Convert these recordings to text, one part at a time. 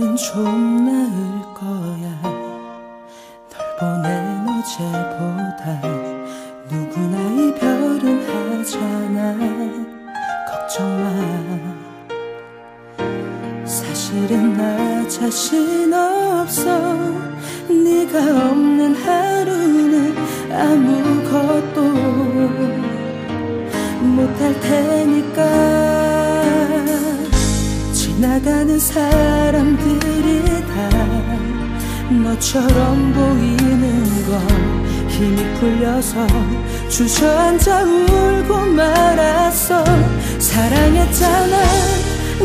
오늘은 좀 나을 거야. 널 보낸 어제보다 누구나 이별은 하잖아. 걱정 마. 사실은 나 자신 없어. 네가 없는 하루는 아무것도 못할 테니까 지나가는 사람들이 다 너처럼 보이는 건 힘이 풀려서 주저앉아 울고 말았어. 사랑했잖아.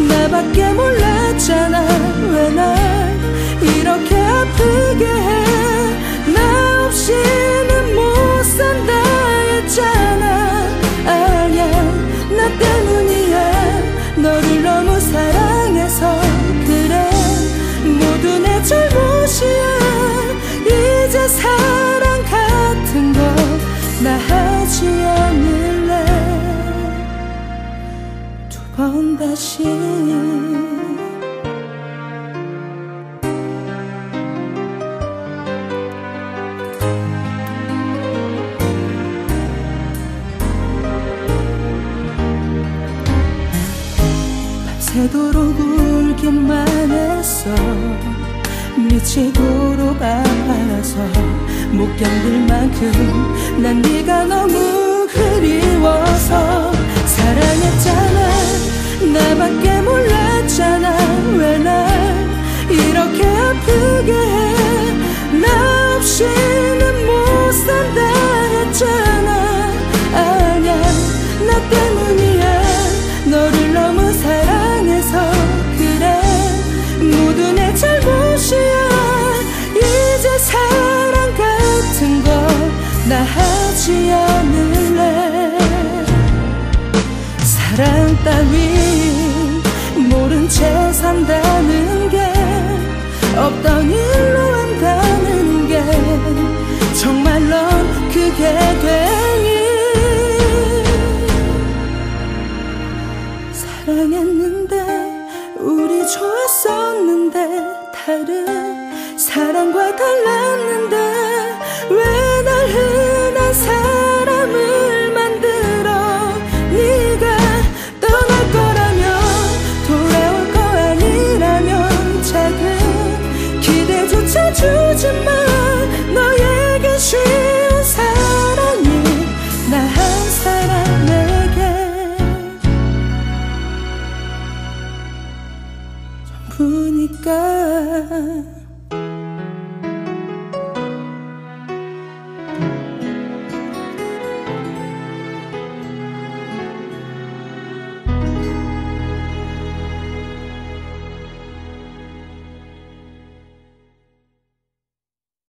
나밖에 몰랐잖아 사랑해서 그래. 모두 내 잘못이야. 이제 사랑 같은 거 나 하지 않을래. 두 번 다시 새도록 울기만 했어 미치도록 아파서 못 견딜 만큼 난 네가 너무 나 하지 않을래? 사랑 따윈 모른 채 산다는 게 없던 일로 한다는 게 정말 넌 그게 되니? 사랑했는데 우리 좋았었는데 다른 사랑과 달랐는데 왜 전부니까